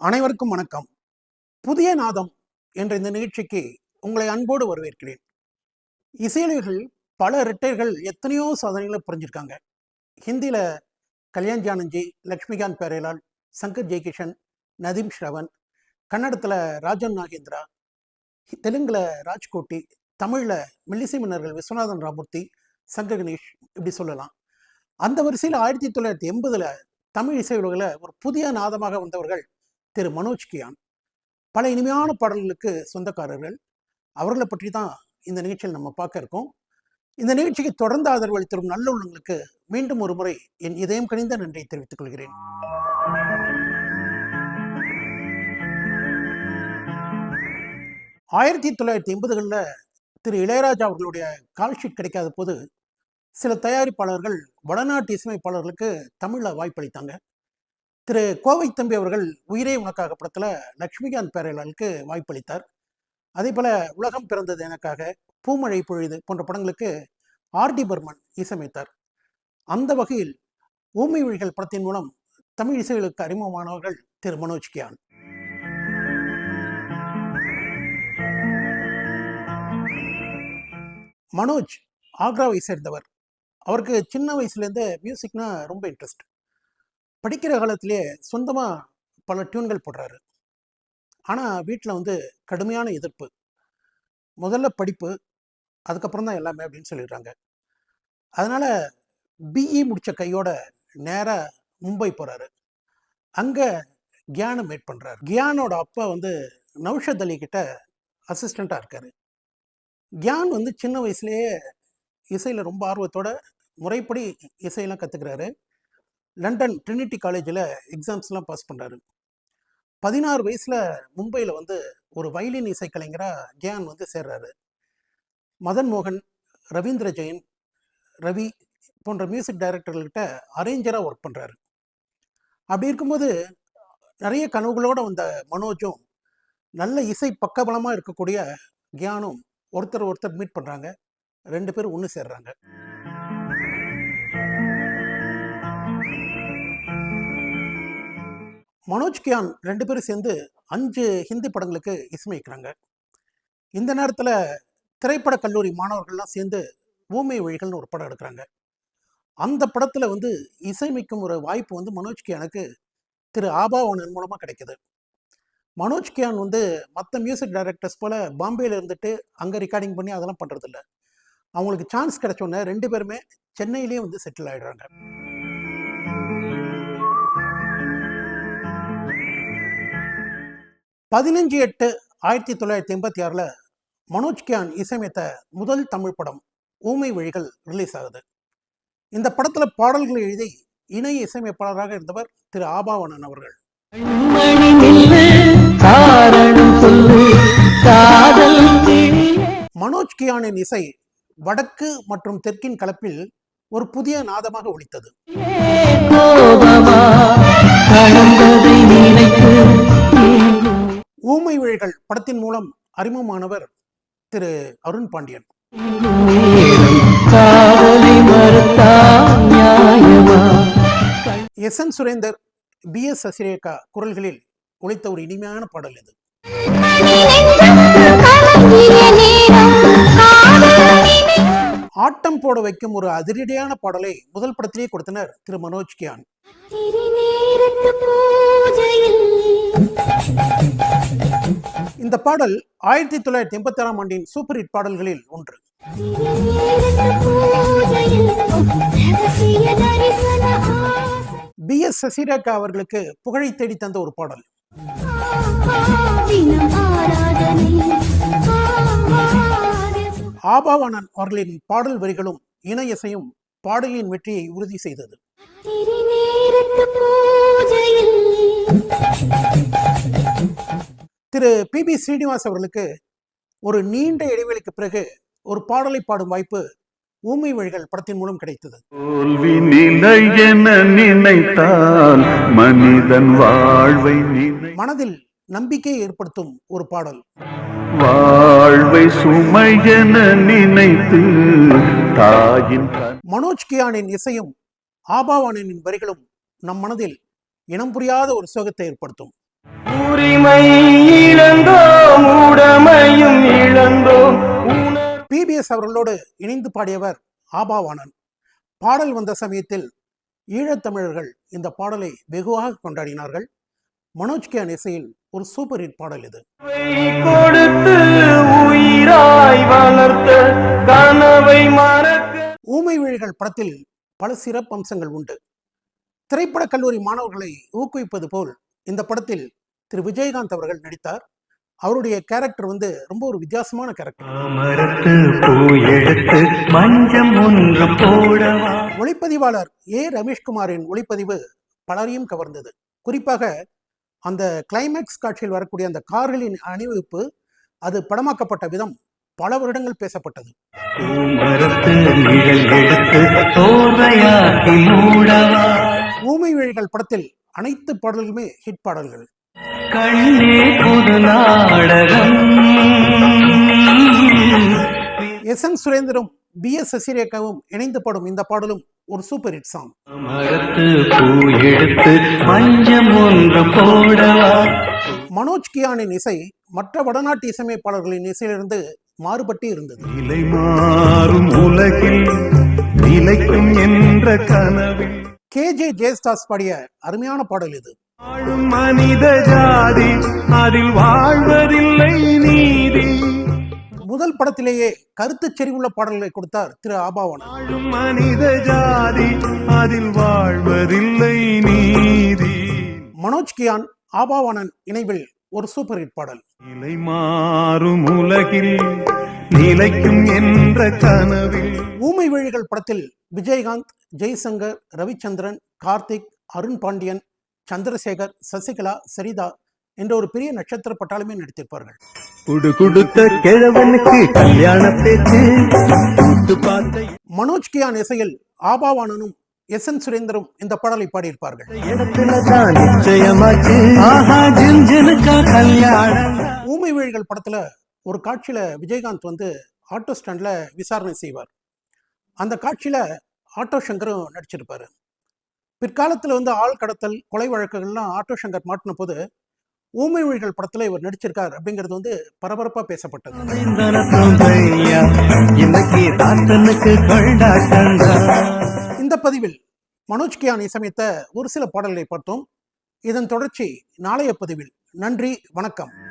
அனைவருக்கும் வணக்கம். புதிய நாதம் என்ற இந்த நிகழ்ச்சிக்கு உங்களை அன்போடு வரவேற்கிறேன். இசையலிகள் பல ரிட்டையர்கள் எத்தனையோ சாதனைகளை புரிஞ்சிருக்காங்க. ஹிந்தியில் கல்யாண் ஜானஞ்சி லக்ஷ்மிகாந்த் பேரேலால் சங்கர் ஜெய்கிஷன் நதீம் ஸ்ரவன் கன்னடத்தில் ராஜன் நாகேந்திரா தெலுங்கில் ராஜ்கோட்டி தமிழில் மெல்லிசை மன்னர்கள் விஸ்வநாதன் ராமூர்த்தி சங்கர் கணேஷ் இப்படி சொல்லலாம். அந்த வரிசையில் ஆயிரத்தி தொள்ளாயிரத்தி எண்பதில் தமிழ் இசை உலகில் ஒரு புதிய நாதமாக வந்தவர்கள் திரு மனோஜ் கியான். பல இனிமையான பாடல்களுக்கு சொந்தக்காரர்கள். அவர்களை பற்றி தான் இந்த நிகழ்ச்சியில் நம்ம பார்க்க இருக்கோம். இந்த நிகழ்ச்சிக்கு தொடர்ந்து ஆதரவு அளித்திரும் நல்ல உள்ளங்களுக்கு மீண்டும் ஒரு முறை என் இதயம் கணிந்த நன்றியை தெரிவித்துக் கொள்கிறேன். ஆயிரத்தி தொள்ளாயிரத்தி எண்பதுகளில் திரு இளையராஜா அவர்களுடைய கால்ஷீட் கிடைக்காத போது சில தயாரிப்பாளர்கள் வடநாட்டு இசையமைப்பாளர்களுக்கு தமிழில் வாய்ப்பளித்தாங்க. திரு கோவை தம்பி அவர்கள் உயிரே உனக்காக படத்தில் லக்ஷ்மிகாந்த் பேரலாளுக்கு வாய்ப்பளித்தார். அதே போல் உலகம் பிறந்தது எனக்காக பூமழை பொழுது போன்ற படங்களுக்கு ஆர்டி பர்மன் இசையமைத்தார். அந்த வகையில் ஊமை வழிகள் படத்தின் மூலம் தமிழ் இசைகளுக்கு அறிமுகமானவர்கள் திரு மனோஜ் கியான். மனோஜ் ஆக்ராவை சேர்ந்தவர். அவருக்கு சின்ன வயசுலேருந்து மியூசிக்னா ரொம்ப இன்ட்ரெஸ்ட் படிக்கிற காலத்திலே சொந்தமாக பல டியூன்கள் போடுறாரு. ஆனால் வீட்டில் வந்து கடுமையான எதிர்ப்பு. முதல்ல படிப்பு அதுக்கப்புறம் தான் எல்லாமே அப்படின்னு சொல்லிடுறாங்க. அதனால் பிஇ முடித்த கையோட நேராக மும்பை போகிறாரு அங்கே கியானை மேட் பண்ணுறாரு கியானோட அப்பா வந்து நௌஷத் அலி கிட்ட அசிஸ்டண்ட்டாக இருக்கார். கியான் வந்து சின்ன வயசுலேயே இசையில் ரொம்ப ஆர்வத்தோட முறைப்படி இசையெல்லாம் கற்றுக்கிறாரு லண்டன் ட்ரினிட்டி காலேஜில் எக்ஸாம்ஸ்லாம் பாஸ் பண்ணுறாரு பதினாறு வயசில் மும்பையில் வந்து ஒரு வயலின் இசைக்கலைஞராக கியான் வந்து சேர்றாரு. மதன் மோகன் ரவீந்திர ஜெயின் ரவி போன்ற மியூசிக் டைரக்டர்கள்கிட்ட அரேஞ்சராக ஒர்க் பண்ணுறாரு அப்படி இருக்கும்போது நிறைய கனவுகளோடு வந்த மனோஜும் நல்ல இசை பக்கபலமாக இருக்கக்கூடிய கியானும் ஒருத்தர் ஒருத்தர் மீட் பண்ணுறாங்க ரெண்டு பேரும் ஒன்று சேர்றாங்க. மனோஜ் கியான் ரெண்டு பேரும் சேர்ந்து அஞ்சு ஹிந்தி படங்களுக்கு இசையமைக்கிறாங்க. இந்த நேரத்தில் திரைப்பட கல்லூரி மாணவர்கள்லாம் சேர்ந்து ஊமை வழிகள்னு ஒரு படம் எடுக்கிறாங்க. அந்த படத்தில் வந்து இசையமைக்கும் ஒரு வாய்ப்பு வந்து மனோஜ் கியானுக்கு திரு ஆபாவனன் மூலமாக கிடைக்கிது. மனோஜ் கியான் வந்து மற்ற மியூசிக் டைரக்டர்ஸ் போல் பாம்பேயில் இருந்துட்டு அங்கே ரெக்கார்டிங் பண்ணி அதெல்லாம் பண்ணுறதில்ல அவங்களுக்கு சான்ஸ் கிடைச்சோன்னே ரெண்டு பேருமே சென்னையிலேயே வந்து செட்டில் ஆகிடுறாங்க பதினஞ்சு எட்டு ஆயிரத்தி தொள்ளாயிரத்தி எண்பத்தி ஆறில் மனோஜ் கியான் இசையமைத்த முதல் தமிழ் படம் ஊமை வழிகள் ரிலீஸ் ஆகுது. இந்த படத்தில் பாடல்களை எழுதி இணை இசையமைப்பாளராக இருந்தவர் திரு ஆபாவணன் அவர்கள். மனோஜ் கியானின் இசை வடக்கு மற்றும் தெற்கின் கலப்பில் ஒரு புதிய நாதமாக ஒலித்தது. ஊமை வழிகள் படத்தின் மூலம் அறிமுகமானவர் திரு Arun Pandian. S N Surender P S Sasirekha குரல்களில் உழைத்த ஒரு இனிமையான பாடல் இது. ஆட்டம் போட வைக்கும் ஒரு அதிரடியான பாடலை முதல் படத்திலேயே கொடுத்தனர் திரு மனோஜ் கியான். இந்த பாடல் ஆயிரத்தி தொள்ளாயிரத்தி எண்பத்தி ஆறாம் ஆண்டின் சூப்பர் ஹிட் பாடல்களில் ஒன்று. பி. எஸ். சசிரேகா அவர்களுக்கு புகழை தேடி தந்த ஒரு பாடல். ஆபாவனன் அவர்களின் பாடல் வரிகளும் இணை இசையும் பாடலின் வெற்றியை உறுதி செய்தது. திரு பி. பி. ஸ்ரீனிவாஸ் அவர்களுக்கு ஒரு நீண்ட இடைவெளிக்கு பிறகு ஒரு பாடலை பாடும் வாய்ப்பு ஊமை வழிகள் படத்தின் மூலம் கிடைத்தது. தோல்வி நிலை என நினைத்தால் மனிதன் வாழ்வை மனதில் நம்பிக்கையை ஏற்படுத்தும் ஒரு பாடல். வாழ்வை சுமை என நினைத்து தாயின் மனோஜ் கியானின் இசையும் ஆபாவானின் வரிகளும் நம் மனதில் இனம் புரியாத ஒரு சோகத்தை ஏற்படுத்தும். உரிமை இழந்தோம் உடமையும் இழந்தோம். உணர் பிபிஎஸ் அவர்களோடு இணைந்து பாடியவர் ஆபாவாணன் பாடல் வந்த சமயத்தில் ஈழத்தமிழர்கள் இந்த பாடலை வெகுவாக கொண்டாடினார்கள். மனோஜ் கியான் இசையில் ஒரு சூப்பர் ஹிட் பாடல் இது. ஊமை விழிகள் படத்தில் பல சிறப்பு அம்சங்கள் உண்டு. திரைப்படக் கல்லூரி மாணவர்களை ஊக்குவிப்பது போல் இந்த படத்தில் திரு. விஜயகாந்த் அவர்கள் நடித்தார். அவருடைய கேரக்டர் வந்து ரொம்ப ஒரு வித்தியாசமான கேரக்டர். ஒளிப்பதிவாளர் ஏ. ரமேஷ்குமாரின் ஒளிப்பதிவு பலரையும் கவர்ந்தது. குறிப்பாக அந்த கிளைமேக்ஸ் காட்சியில் வரக்கூடிய அந்த கார்களின் அணிவகுப்பு அது படமாக்கப்பட்ட விதம் பல வருடங்கள் பேசப்பட்டது. விழிகள் படத்தில் அனைத்து பாடல்களுமே ஹிட் பாடல்கள். கண்ணே புது நாடகம். எஸ் என் சுரேந்தரும் பி எஸ் சசிரேகாவும் இணைந்து பாடும் இந்த பாடலும் ஒரு சூப்பர் ஹிட் சாங் மனோஜ் கியானின் இசை மற்ற வடநாட்டு இசையமைப்பாளர்களின் இசையிலிருந்து மாறுபட்டு இருந்தது. நிலை மாறும் உலகில் நிலைக்கும் என்ற கனவில் கே ஜே ஜெயஸ்தாஸ் பாடிய அருமையான பாடல் இது. மனித ஜாதி அதில் வாழ்வதில்லை நீதி. முதல் படத்திலேயே கருத்துச் செறிவுள்ள பாடல்களை கொடுத்தார் திரு ஆபாவன். மனித ஜாதி அதில் வாழ்வதில்லை நீதி. மனோஜ் கியான் ஆபாவானன் இணைவில் ஒரு சூப்பர் ஹிட் பாடல். நிலை மாறும் உலகில் நிலைக்கும் என்ற கனவில். ஊமை விழிகள் படத்தில் விஜயகாந்த் ஜெய்சங்கர் ரவிச்சந்திரன் கார்த்திக் அருண் பாண்டியன் சந்திரசேகர் சசிகலா சரிதா என்ற ஒரு பெரிய நட்சத்திர பட்டாளமே நடித்திருப்பார்கள். குடு கொடுத்த கிழவனுக்கு கல்யாண பேச்சு கூட்டு பார்த்த மனோஜ் கியான் இசையில் ஆபாவானனும் எஸ் என் சுரேந்தரும் இந்த பாடலை பாடியிருப்பார்கள். ஊமை வீழ்கள் படத்துல ஒரு காட்சியில விஜயகாந்த் வந்து ஆட்டோ ஸ்டாண்ட்ல விசாரணை செய்வார். அந்த காட்சியில ஆட்டோ சங்கரும் நடிச்சிருப்பாரு. பிற்காலத்துல வந்து ஆள் கடத்தல் கொலை வழக்குகள்லாம் ஆட்டோ சங்கர் மாட்டின போது ஊமை மொழிகள் படத்துல இவர் நடிச்சிருக்கார் அப்படிங்கிறது வந்து பரபரப்பா பேசப்பட்டது. இந்த பதிவில் மனோஜ் கியான் இசமைத்த ஒரு சில பாடல்களை பார்த்தோம். இதன் தொடர்ச்சி நாளைய பதிவில். நன்றி வணக்கம்.